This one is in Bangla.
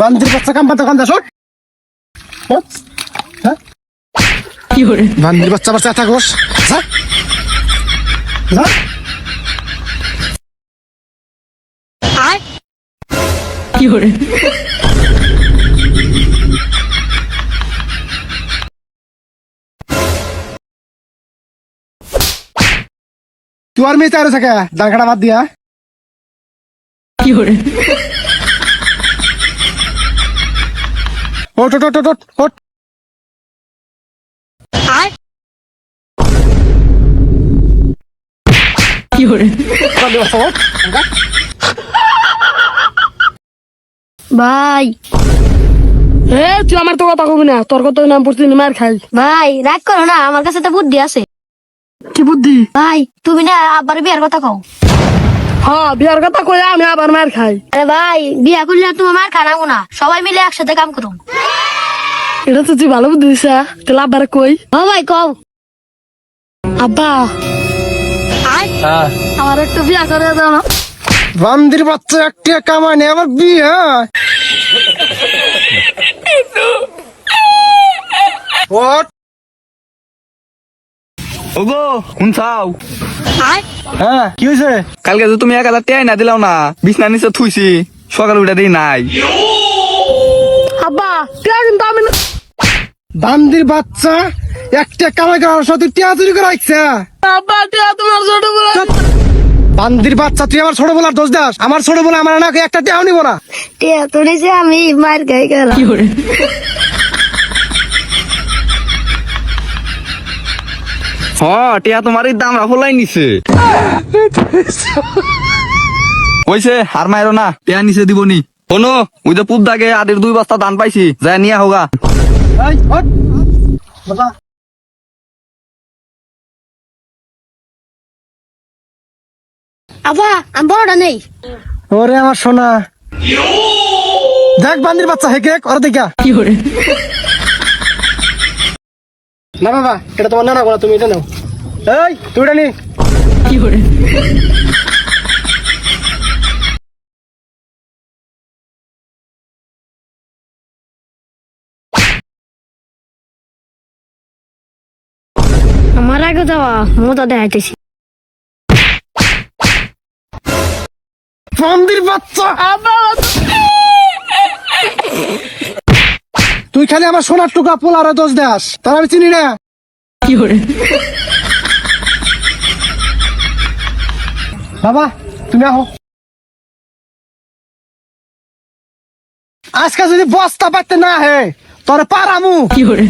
বান্দির বাচ্চা কাম পাতা কান্দা শোট বান্দির বাচ্চা বাচ্চা থাকোস কি করে? তুই আর মেয়ে চাইরে থাকে দাঁড় বাদ দিয়া। কি করে? ওট ওট ওট ওট ওট ভাই। এ তুই আমার তো কথা কবি না তোর কত নাম পড়ছি মার খাই। ভাই রাগ করো না আমার কাছে তো বুদ্ধি আছে। কি বুদ্ধি? ভাই তুমি না আবার বিয়ার কথা কও। হ্যাঁ বিয়ার কথা কই আমি আবার মার খাই। আরে ভাই বিয়া করলে তোমার মার খানাবো না। সবাই মিলে একসাথে কাম করুন এটা তো তুই ভালো বুদ্ধি দিছা। তাহলে আবার কই? ও ভাই কও। আব্বা। আমার একটা বিয়া করে দাও না। বান্দির বাচ্চা একটা কামাই নেই আবার বিয়ে হ্যাঁ। ওট ওগো কোন চাও হ্যাঁ কি হয়েছে কালকে যে তুমি এক হাজার টেয়াই না দিলাও না বিছনা নিচে থুইছি সকাল উঠে দিই নাই। আব্বা বিয়া কিন্তু আমি না- বান্দির বাচ্চা একটা কামাই করার সাথে টিয়া চুরি করে রাখছে। আব্বা টিয়া তোমার ছোট বলে বান্দির বাচ্চা তুই আমার ছোট বলার দোষ দাস। আমার ছোট বলে আমার নাকি একটা টিয়াও নিব না। টিয়া তুলেছে আমি মার খাই গেলাম। হ টিয়া তোমার এই দামরা ফলাই নিছে। কইছে হার মাইরো না টিয়া নিচে দিবনি। শোনো ওই যে পুব দাগে আদের দুই বস্তা দান পাইছি যায় নিয়া হোগা। বাবা, আমি বড়টা নেই। ওরে আমার সোনা। দেখ বান্দির বাচ্চা হেকে ওরা দেখা 有人，না বাবা এটা তোমার না না তুমি এটা নাও। এই তুই কি করে? আমার আগে যাওয়া দেখাইতেছি মন্দির বাচ্চা। তুই খালি আমার সোনার টুকা পোলারা দোষ দেস তারা আমি চিনি না। কি করে? বাবা তুমি আহো। আজকে যদি বস্তা পাইতে না হে তোর পারামু। 有人，